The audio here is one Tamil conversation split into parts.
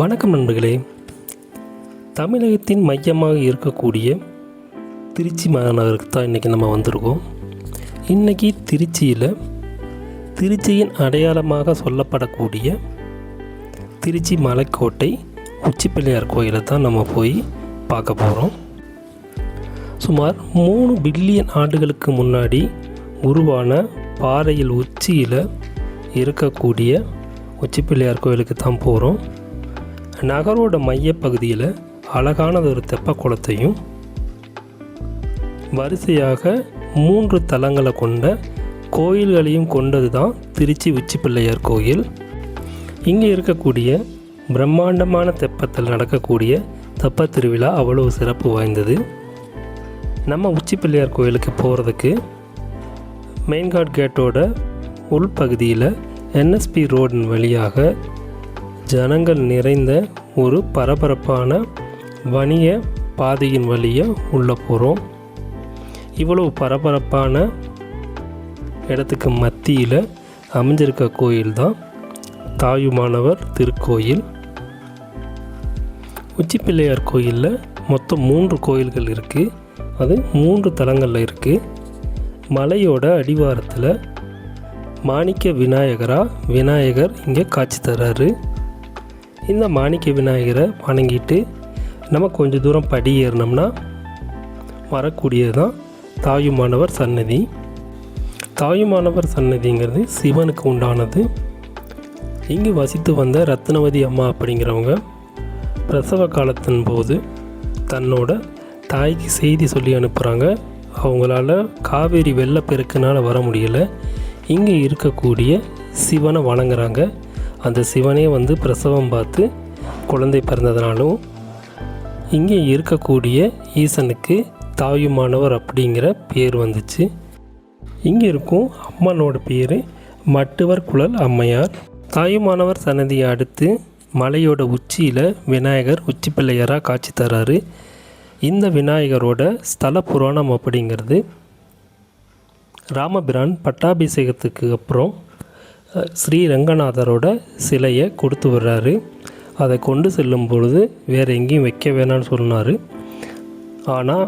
வணக்கம் நண்பர்களே. தமிழகத்தின் மையமாக இருக்கக்கூடிய திருச்சி மாநகருக்கு தான் இன்றைக்கி நம்ம வந்திருக்கோம். இன்றைக்கி திருச்சியில் திருச்சியின் அடையாளமாக சொல்லப்படக்கூடிய திருச்சி மலைக்கோட்டை உச்சிப்பிள்ளையார் கோயிலை தான் நம்ம போய் பார்க்க போகிறோம் சுமார் மூணு பில்லியன் ஆண்டுகளுக்கு முன்னாடி உருவான பாறையில் உச்சியில் இருக்கக்கூடிய உச்சிப்பிள்ளையார் கோயிலுக்கு தான் போகிறோம் நகரோட மையப்பகுதியில் அழகானது ஒரு தெப்ப குளத்தையும் வரிசையாக மூன்று தலங்களை கொண்ட கோயில்களையும் கொண்டது தான் திருச்சி உச்சிப்பிள்ளையார் கோயில். இங்கே இருக்கக்கூடிய பிரம்மாண்டமான தெப்பத்தில் நடக்கக்கூடிய தெப்ப திருவிழா அவ்வளவு சிறப்பு வாய்ந்தது. நம்ம உச்சிப்பிள்ளையார் கோயிலுக்கு போகிறதுக்கு மெயின்காட் கேட்டோட உள்பகுதியில் என்எஸ்பி ரோடின் வழியாக ஜனங்கள் நிறைந்த ஒரு பரபரப்பான வணிக பாதையின் வழியாக உள்ளே போகிறோம் இவ்வளவு பரபரப்பான இடத்துக்கு மத்தியில் அமைஞ்சிருக்க கோயில் தான் தாயுமானவர் திருக்கோயில். உச்சிப்பிள்ளையார் கோயிலில் மொத்தம் மூன்று கோயில்கள் இருக்குது அது மூன்று தலங்களில் இருக்குது மலையோட அடிவாரத்தில் மாணிக்க விநாயகரா விநாயகர் இங்கே காட்சி தர்றாரு இந்த மாணிக்க விநாயகரை வணங்கிட்டு நம்ம கொஞ்சம் தூரம் படி ஏறினோம்னா வரக்கூடியது தான் தாயுமானவர் சன்னதி. தாயுமானவர் சன்னதிங்கிறது சிவனுக்கு உண்டானது. இங்கு வசித்து வந்த ரத்னவதி அம்மா அப்படிங்கிறவங்க பிரசவ காலத்தின் போது தன்னோட தாய்க்கு செய்தி சொல்லி அனுப்புகிறாங்க அவங்களால காவேரி வெள்ளப்பெருக்குனால் வர முடியலை. இங்கே இருக்கக்கூடிய சிவனை வணங்குறாங்க. அந்த சிவனே வந்து பிரசவம் பார்த்து குழந்தை பிறந்ததுனாலும் இங்கே இருக்கக்கூடிய ஈசனுக்கு தாயுமானவர் அப்படிங்கிற பேர் வந்துச்சு. இங்கே இருக்கும் அம்மனோட பேர் மட்டுவர் குழல் அம்மையார். தாயுமானவர் சன்னதியை அடுத்து மலையோட உச்சியில் விநாயகர் உச்சி பிள்ளையராக காட்சி தராரு. இந்த விநாயகரோட ஸ்தல புராணம் அப்படிங்கிறது ராமபிரான் பட்டாபிஷேகத்துக்கு அப்புறம் ஸ்ரீ ரங்கநாதரோட சிலையை கொடுத்து வர்றாரு அதை கொண்டு செல்லும் பொழுது வேறு எங்கேயும் வைக்க வேணாம்னு சொன்னார். ஆனால்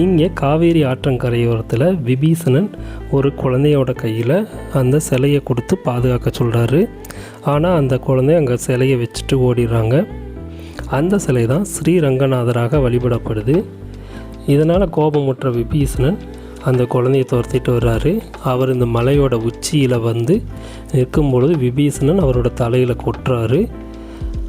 இங்கே காவேரி ஆற்றங்கரையோரத்தில் விபீஷணன் ஒரு குழந்தையோட கையில் அந்த சிலையை கொடுத்து பாதுகாக்க சொல்கிறாரு ஆனால் அந்த குழந்தை அங்கே சிலையை வச்சுட்டு ஓடிடுறாங்க. அந்த சிலை தான் ஸ்ரீரங்கநாதராக வழிபடப்படுது. இதனால் கோபமுற்ற விபீஷணன் அந்த குழந்தையை துரத்திட்டு வர்றாரு. அவர் இந்த மலையோட உச்சியில் வந்து நிற்கும் பொழுது விபீஷணன் அவரோட தலையில் கொட்டுறாரு.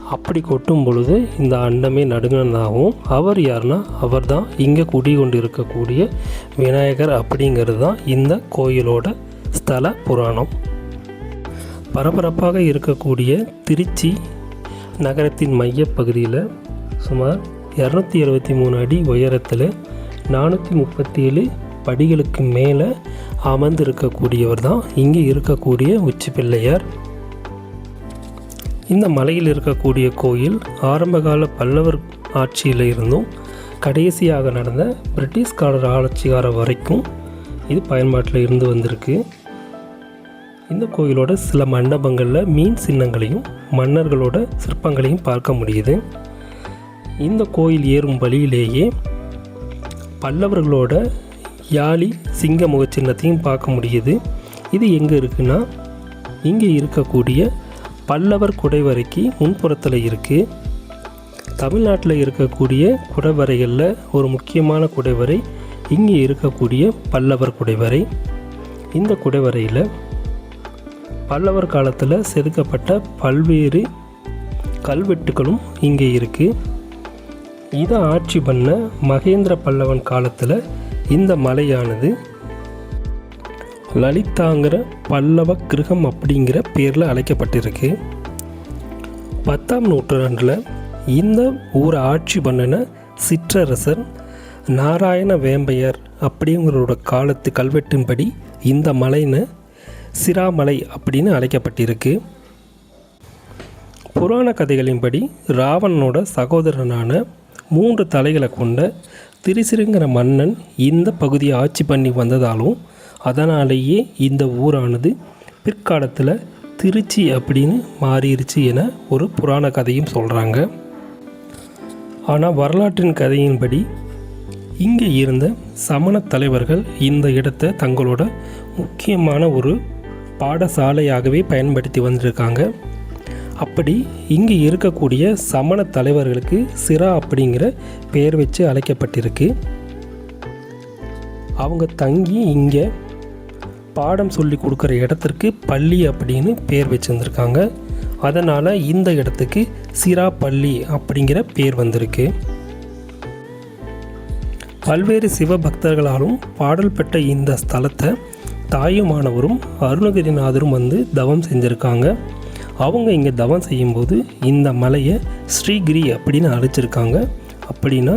அப்படி கொட்டும் பொழுது இந்த அண்டமே நடுங்கினதாகவும் அவர் யாருன்னா அவர் தான் இங்கே குடிகொண்டு இருக்கக்கூடிய விநாயகர் அப்படிங்கிறது தான் இந்த கோயிலோட ஸ்தல புராணம். பரபரப்பாக இருக்கக்கூடிய திருச்சி நகரத்தின் மையப்பகுதியில் சுமார் இரநூத்தி எழுபத்தி மூணு அடி உயரத்தில் நானூற்றி முப்பத்தி ஏழு படிகளுக்கு மேலே அமர்ந்து இருக்கக்கூடியவர் தான் இங்கே இருக்கக்கூடிய உச்சி பிள்ளையார். இந்த மலையில் இருக்கக்கூடிய கோயில் ஆரம்பகால பல்லவர் ஆட்சியில் இருந்தும் கடைசியாக நடந்த பிரிட்டிஷ்காரர் ஆட்சிகாரம் வரைக்கும் இது பயன்பாட்டில் இருந்து வந்திருக்கு. இந்த கோயிலோட சில மண்டபங்களில் மீன் சின்னங்களையும் மன்னர்களோட சிற்பங்களையும் பார்க்க முடியுது. இந்த கோயில் ஏறும் வழியிலேயே பல்லவர்களோட யாழி சிங்க முகச்சின்னத்தையும் பார்க்க முடியுது. இது எங்கே இருக்குன்னா இங்கே இருக்கக்கூடிய பல்லவர் குடைவரைக்கு முன்புறத்தில் இருக்குது தமிழ்நாட்டில் இருக்கக்கூடிய குடைவரைகளில் ஒரு முக்கியமான குடைவரை இங்கே இருக்கக்கூடிய பல்லவர் குடைவரை. இந்த குடைவரையில் பல்லவர் காலத்தில் செதுக்கப்பட்ட பல்வேறு கல்வெட்டுகளும் இங்கே இருக்குது இதை ஆட்சி பண்ண மகேந்திர பல்லவன் காலத்தில் இந்த மலையானது லலிதாங்கிற பல்லவ கிரகம் அப்படிங்கிற பேரில் அழைக்கப்பட்டிருக்கு. பத்தாம் நூற்றாண்டில் இந்த ஊரை ஆட்சி பண்ணின சிற்றரசர் நாராயண வேம்பையர் அப்படிங்கிறோட காலத்து கல்வெட்டின்படி இந்த மலைன்னு சிராமலை அப்படின்னு அழைக்கப்பட்டிருக்கு. புராண கதைகளின்படி ராவணனோட சகோதரனான மூன்று தலைகளை கொண்ட திரிசிருங்கிற மன்னன் இந்த பகுதியை ஆட்சி பண்ணி வந்ததாலும் அதனாலேயே இந்த ஊரானது பிற்காலத்தில் திருச்சி அப்படின்னு மாறிடுச்சு என ஒரு புராண கதையும் சொல்கிறாங்க ஆனால் வரலாற்றின் கதையின்படி இங்கே இருந்த சமண தலைவர்கள் இந்த இடத்தை தங்களோட முக்கியமான ஒரு பாடசாலையாகவே பயன்படுத்தி வந்திருக்காங்க. அப்படி இங்கே இருக்கக்கூடிய சமண தலைவர்களுக்கு சிரா அப்படிங்கிற பெயர் வச்சு அழைக்கப்பட்டிருக்கு. அவங்க தங்கி இங்கே பாடம் சொல்லி கொடுக்குற இடத்திற்கு பள்ளி அப்படின்னு பேர் வச்சுருந்துருக்காங்க. அதனால் இந்த இடத்துக்கு சிரா பள்ளி அப்படிங்கிற பேர் வந்திருக்கு. பல்வேறு சிவபக்தர்களாலும் பாடல் பெற்ற இந்த ஸ்தலத்தை தாயுமானவரும் அருணகிரிநாதரும் வந்து தவம் செஞ்சுருக்காங்க. அவங்க இங்கே தவம் செய்யும்போது இந்த மலையை ஸ்ரீகிரி அப்படின்னு அழைச்சிருக்காங்க. அப்படின்னா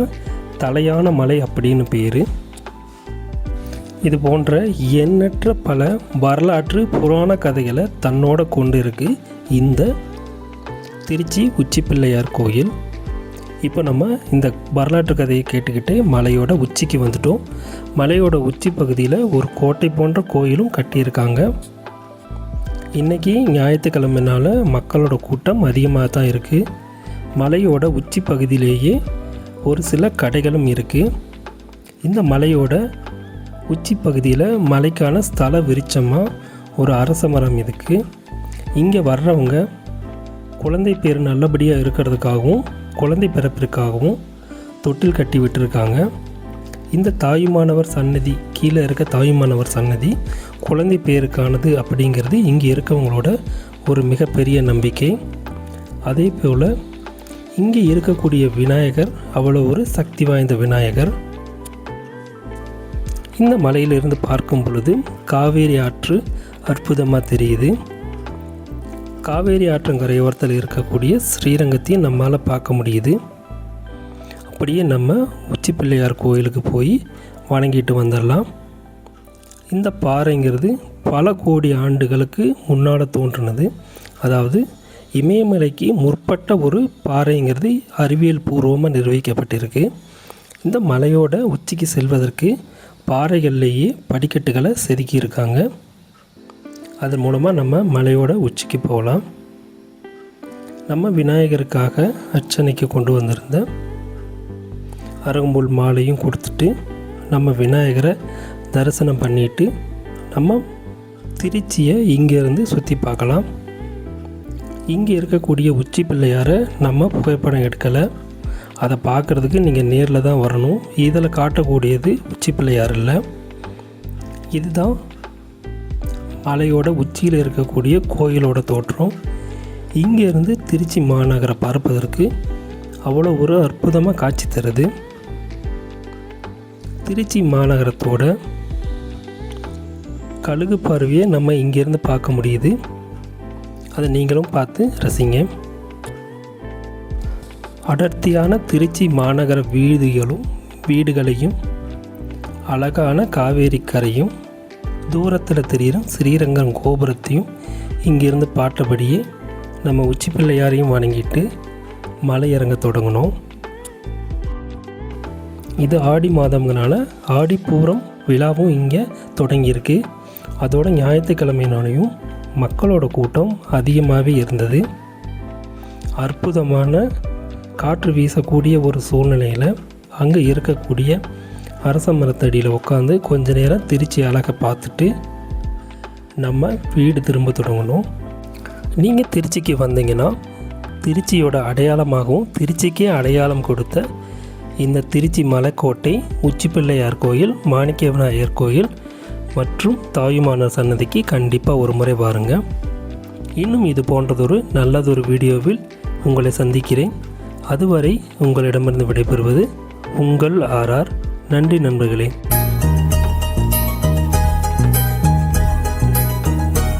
தலையான மலை அப்படின்னு பேர். இது போன்ற எண்ணற்ற பல வரலாற்று புராண கதைகளை தன்னோட கொண்டு இருக்கு இந்த திருச்சி உச்சிப்பிள்ளையார் கோயில். இப்போ நம்ம இந்த வரலாற்று கதையை கேட்டுக்கிட்டு மலையோட உச்சிக்கு வந்துட்டோம். மலையோட உச்சி பகுதியில் ஒரு கோட்டை போன்ற கோயிலும் கட்டியிருக்காங்க. இன்றைக்கி ஞாயிற்றுக்கிழமைனால மக்களோட கூட்டம் அதிகமாக தான் இருக்குது மலையோட உச்சி பகுதியிலேயே ஒரு சில கடைகளும் இருக்குது இந்த மலையோட உச்சி பகுதியில் மலைக்கான ஸ்தல விருட்சமாக ஒரு அரச மரம் இருக்குது இங்கே வர்றவங்க குழந்தை பேர் நல்லபடியாக இருக்கிறதுக்காகவும் குழந்தை பிறப்பிற்காகவும் தொட்டில் கட்டி விட்டுருக்காங்க. இந்த தாயுமானவர் சன்னதி கீழே இருக்க தாயுமானவர் சன்னதி குழந்தை பேருக்கானது அப்படிங்கிறது இங்கே இருக்கவங்களோட ஒரு மிகப்பெரிய நம்பிக்கை. அதே போல் இங்கே இருக்கக்கூடிய விநாயகர் அவ்வளோ ஒரு சக்தி வாய்ந்த விநாயகர். இந்த மலையிலிருந்து பார்க்கும் பொழுது காவேரி ஆற்று அற்புதமாக தெரியுது. காவேரி ஆற்றங்கரையோரத்தில் இருக்கக்கூடிய ஸ்ரீரங்கத்தையும் நம்மால் பார்க்க முடியுது. அப்படியே நம்ம உச்சி பிள்ளையார் கோயிலுக்கு போய் வணங்கிட்டு வந்துடலாம் இந்த பாறைங்கிறது பல கோடி ஆண்டுகளுக்கு முன்னால் தோன்றினது. அதாவது இமயமலைக்கு முற்பட்ட ஒரு பாறைங்கிறது அறிவியல் பூர்வமாக நிர்வகிக்கப்பட்டிருக்கு. இந்த மலையோட உச்சிக்கு செல்வதற்கு பாறைகள்லேயே படிக்கட்டுகளை செதுக்கியிருக்காங்க. அதன் மூலமாக நம்ம மலையோட உச்சிக்கு போகலாம். நம்ம விநாயகருக்காக அர்ச்சனைக்கு கொண்டு வந்திருந்த அருகம்புல் மாலையும் கொடுத்துட்டு நம்ம விநாயகரை தரிசனம் பண்ணிட்டு நம்ம திருச்சியை இங்கேருந்து சுற்றி பார்க்கலாம். இங்கே இருக்கக்கூடிய உச்சி பிள்ளையாரை நம்ம புகைப்படம் எடுக்கலை. அதை பார்க்குறதுக்கு நீங்கள் நேரில் தான் வரணும். இதில் காட்டக்கூடியது உச்சி பிள்ளையார் இல்லை. இதுதான் மலையோட உச்சியில் இருக்கக்கூடிய கோயிலோட தோற்றம். இங்கேருந்து திருச்சி மாநகரை பார்ப்பதற்கு அவ்வளோ ஒரு அற்புதமாக காட்சி தருது. திருச்சி மாநகரத்தோட கழுகு பார்வையை நம்ம இங்கேருந்து பார்க்க முடியுது. அதை நீங்களும் பார்த்து ரசிங்க. அடர்த்தியான திருச்சி மாநகர வீதிகளும் வீடுகளையும் அழகான காவேரி கரையும் தூரத்தில் தெரிகிற ஸ்ரீரங்கம் கோபுரத்தையும் இங்கிருந்து பார்த்தபடியே நம்ம உச்சி பிள்ளையாரையும் வணங்கிட்டு மலை இறங்க தொடங்கினோம். இது ஆடி மாதம்னால பூரம் விழாவும் இங்கே தொடங்கியிருக்கு. அதோட ஞாயிற்றுக்கிழமையினாலையும் மக்களோட கூட்டம் அதிகமாகவே இருந்தது. அற்புதமான காற்று வீசக்கூடிய ஒரு சூழ்நிலையில் அங்கே இருக்கக்கூடிய அரச மரத்தடியில் உட்காந்து கொஞ்ச நேரம் திருச்சி அழகை பார்த்துட்டு நம்ம வீடு திரும்ப தொடங்கணும். நீங்கள் திருச்சிக்கு வந்தீங்கன்னா திருச்சியோட அடையாளமாகவும் திருச்சிக்கே அடையாளம் கொடுத்த இந்த திருச்சி மலைக்கோட்டை உச்சிப்பிள்ளையார் கோயில் மாணிக்க விநாயகர் கோயில் மற்றும் தாயுமான சன்னதிக்கு கண்டிப்பாக ஒரு முறை பாருங்கள் இன்னும் இது போன்றதொரு நல்லதொரு வீடியோவில் உங்களை சந்திக்கிறேன். அதுவரை உங்களிடமிருந்து விடைபெறுவது உங்கள் ஆர்ஆர் நன்றி நண்பர்களே.